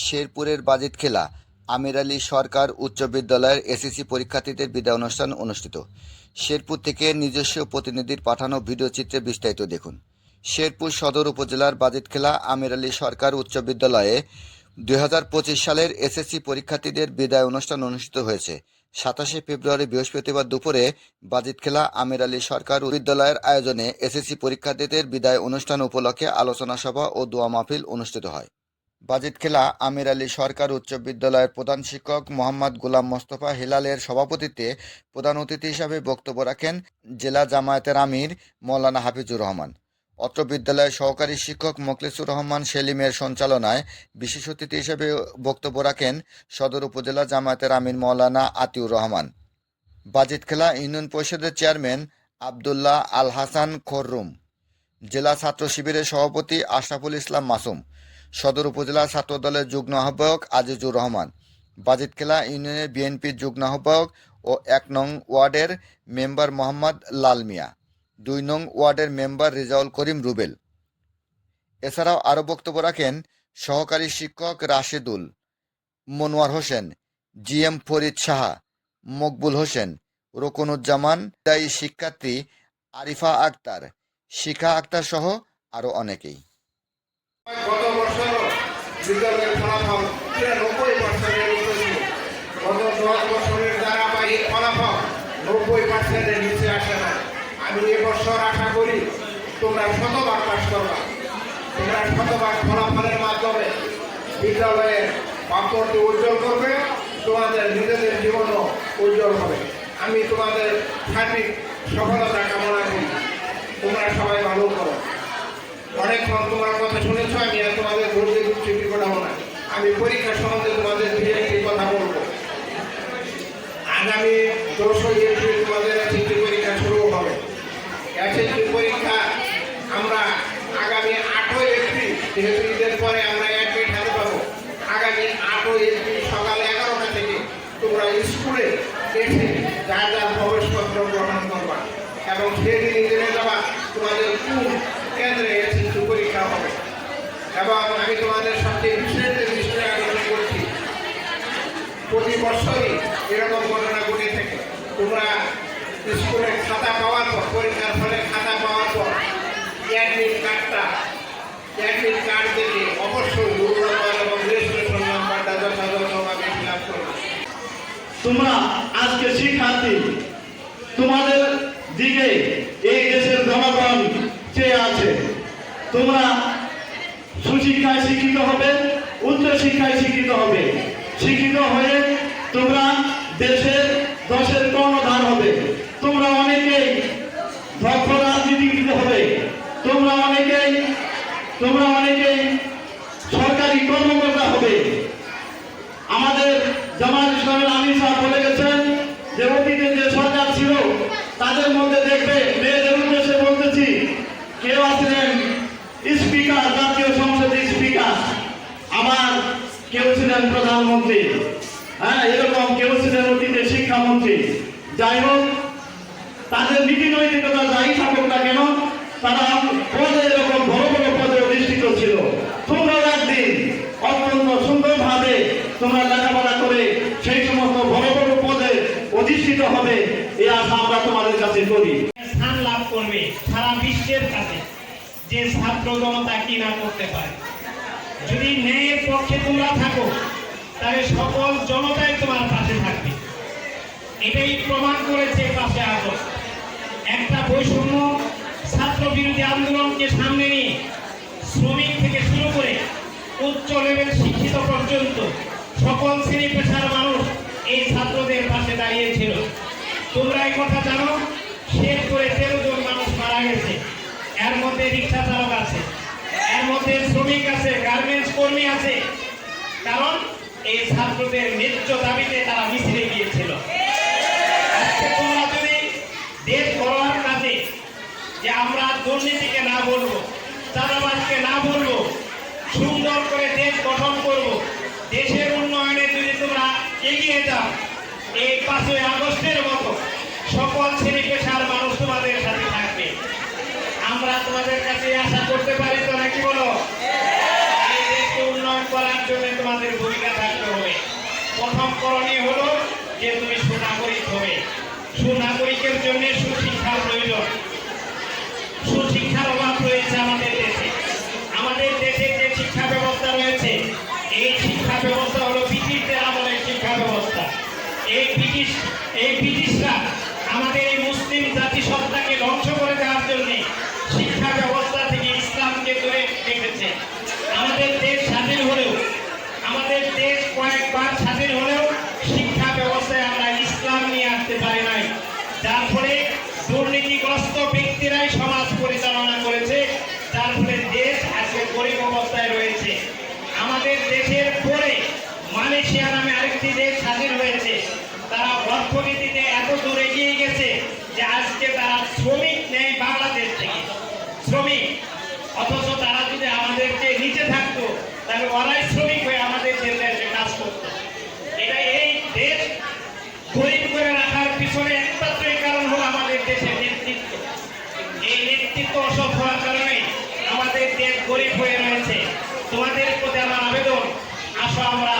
শেরপুরের বাজেট খেলা। আমির আলী সরকার উচ্চ বিদ্যালয়ের এসএসসি পরীক্ষার্থীদের বিদায় অনুষ্ঠান অনুষ্ঠিত। শেরপুর থেকে নিজস্ব প্রতিনিধির পাঠানো ভিডিও চিত্রে বিস্তারিত দেখুন। শেরপুর সদর উপজেলার বাজেট খেলা আমির আলী সরকার উচ্চ বিদ্যালয়ে দুই হাজার পঁচিশ সালের এসএসসি পরীক্ষার্থীদের বিদায় অনুষ্ঠান অনুষ্ঠিত হয়েছে। সাতাশে ফেব্রুয়ারি বৃহস্পতিবার দুপুরে বাজিত খেলা আমির আলী সরকার বিদ্যালয়ের আয়োজনে এসএসসি পরীক্ষার্থীদের বিদায় অনুষ্ঠান উপলক্ষে আলোচনা সভা ও দোয়া মাহফিল অনুষ্ঠিত হয়। বাজিত খেলা আমির আলী সরকার উচ্চ বিদ্যালয়ের প্রধান শিক্ষক মোহাম্মদ গোলাম মোস্তফা হিলালের সভাপতিত্বে প্রধান অতিথি হিসাবে বক্তব্য রাখেন জেলা জামায়াতের আমির মৌলানা হাফিজুর রহমান। অত্র বিদ্যালয়ের সহকারী শিক্ষক মোখলেসুর রহমান সেলিমের সঞ্চালনায় বিশেষ অতিথি হিসেবে বক্তব্য রাখেন সদর উপজেলা জামায়াতের আমির মৌলানা আতিউর রহমান। বাজেট খেলা ইউনিয়ন পরিষদের চেয়ারম্যান আবদুল্লাহ আল হাসান খররুম। জেলা ছাত্র শিবিরের সভাপতি আশরাফুল ইসলাম মাসুম। সদর উপজেলা ছাত্র দলের যুগ্ম আহ্বায়ক আজিজুর রহমান বাজেট খেলা ইউনিয়নের বিএনপির যুগ্ম আহ্বায়ক ও এক নং ওয়ার্ডের মেম্বার মোহাম্মদ লাল মিয়া, দুই নং ওয়ার্ডের মেম্বার রেজাউল করিম রুবেল। এছাড়াও আরও বক্তব্য রাখেন সহকারী শিক্ষক রাশেদুল, মনোয়ার হোসেন জি এম ফরিদ সাহা, মকবুল হোসেন, রোকনুজ্জামান দায়ী শিক্ষার্থী আরিফা আক্তার, শিখা আক্তার সহ আরও অনেকেই। গত বছর বিদ্যালয়ের ফলাফল নব্বই পার্সেন্টের উপরে গত দশ বছরের ধারাবাহিক ফলাফল নব্বই পার্সেন্টের নিচে আসে না। আমি এবছর আশা করি তোমরা শতভাগ করবা। তোমরা শতভাগ ফলাফলের মাধ্যমে বিদ্যালয়ের পাপড়টি উজ্জ্বল করবে, তোমাদের নিজেদের জীবনও উজ্জ্বল হবে। আমি তোমাদের সার্বিক সফলতা কামনা করি। তোমরা সবাই ভালো অনেকক্ষণ তোমার কথা শুনেছ, আমি আর তোমাদের ঘুরতে ছুটি করাবো না আমি পরীক্ষা সম্বন্ধে তোমাদের দুই একটি কথা বলব। আগামী দোষই এপ্রিল তোমাদের এসএসসি পরীক্ষা শুরু হবে। এসএসসি পরীক্ষা আমরা আগামী আটই এপ্রিল, যেহেতু ঈদের পরে আমরা অ্যাডমিট হাতে পাবো, আগামী আটই এপ্রিল সকাল এগারোটা থেকে তোমরা স্কুলে এসে যার যার প্রবেশপত্র গ্রহণ করবা এবং সেদিনই জেনে যাবা তোমাদের কোন কেন্দ্রে এসএসসি পরীক্ষা হবে এবং আমি তোমাদের সবচেয়ে বিশেষ বিষয়ে আলোচনা করছি। প্রতি বছরই এরকম ঘটনা ঘটে থাকে। তোমরা স্কুলে খাতা পাওয়ার পর, পরীক্ষার ফলে খাতা পাওয়ার পর অ্যাডমিট কার্ডটা অ্যাডমিট কার্ড দেখে অবশ্যই নাম্বার এবং রেজিস্ট্রেশন নাম্বারটা যথাযথভাবে ফিল আপ করবে। তোমরা আজকে শিক্ষার্থী, তোমাদের দিকে এই দেশের জনগণ চেয়ে আছে। তোমরা সুশিক্ষায় শিক্ষিত হবে উচ্চ শিক্ষায় শিক্ষিত হবে। শিক্ষিত হয়ে তোমরা দেশের দশের কর্ণধার হবে। তোমরা অনেকেই দক্ষ রাজনীতিবিদ হবে। তোমরা অনেকেই তোমরা অনেকেই সরকারি কর্মকর্তা হবে। আমাদের জামাত ইসলামের আমির সাহেব বলে গেছেন যে, অতীতে যে সরকার ছিল, তাদের মধ্যে দেখবে কেউ ছিলেন প্রধানমন্ত্রী হ্যাঁ এরকম কেউ ছিলেন অতীতে শিক্ষামন্ত্রী। যাই হোক, তাদের নীতি নৈতিকতা যাই থাকুক না কেন, তারা পদে এরকম বড় বড় পদে অধিষ্ঠিত ছিল। তোমরাও একদিন অত্যন্ত সুন্দরভাবে তোমরা লেখাপড়া করে সেই সমস্ত বড় বড় পদে অধিষ্ঠিত হবে এই আশা আমরা তোমাদের কাছে করি। স্থান লাভ করবে সারা বিশ্বের কাছে, যে ছাত্র জনতা কি না করতে পারে। যদি ন্যায়ের পক্ষে তোমরা থাকো, তাহলে সকল জনতাই তোমার পাশে থাকবে। এটাই প্রমাণ করেছে পাশে আগস্ট। একটা বৈষম্য ছাত্র বিরোধী আন্দোলনকে সামনে নিয়ে শ্রমিক থেকে শুরু করে উচ্চ লেভেল শিক্ষিত পর্যন্ত সকল শ্রেণি পেশার মানুষ এই ছাত্রদের পাশে দাঁড়িয়েছিল। তোমরা এই কথা জানো শেষ করে তেরো জন মানুষ মারা গেছে এর মধ্যে রিক্সা চালক আছে এর শ্রমিক আছে, গার্মেন্টস কর্মী আছে। কারণ এই ছাত্রদের ন্যায্য দাবিতে তারা মিছিলে গিয়েছিল। দেশ গড়ার কাজে যে আমরা দুর্নীতিকে না বলব না বলব, সুন্দর করে দেশ গঠন করব, দেশের উন্নয়নে যদি তোমরা এগিয়ে যাও, এই পাঁচই আগস্টের মতো সকল শ্রেণি পেশার মানুষ তোমাদের সাথে থাকবে। আমরা তোমাদের কাছে আশা করতে পারি কি বলো? উন্নয়ন করার জন্য তোমাদের ভূমিকা থাকতে হবে। প্রথম করণীয় হলো যে তুমি সুনাগরিক হবে। সুনাগরিকের জন্য সুশিক্ষা মালয়েশিয়া নামে আরেকটি দেশ স্বাধীন হয়েছে। তারা অর্থনীতিতে এত দূর এগিয়ে গেছে যে আজকে তারা শ্রমিক নেয় বাংলাদেশ থেকে। শ্রমিক। অথচ তারা যদি আমাদেরকে নিচে থাকতো, তাহলে অনায় শ্রমিক হয়ে আমাদের দেশে কাজ করতো। এটা এই দেশ গরিব করে রাখার পিছনে একমাত্রই কারণ হলো আমাদের দেশের নেতৃত্ব। এই নেতৃত্ব অসফ হওয়ার কারণে আমাদের দেশ গরিব হয়ে রয়েছে। তোমাদের প্রতি আমার আবেদন, আসো আমরা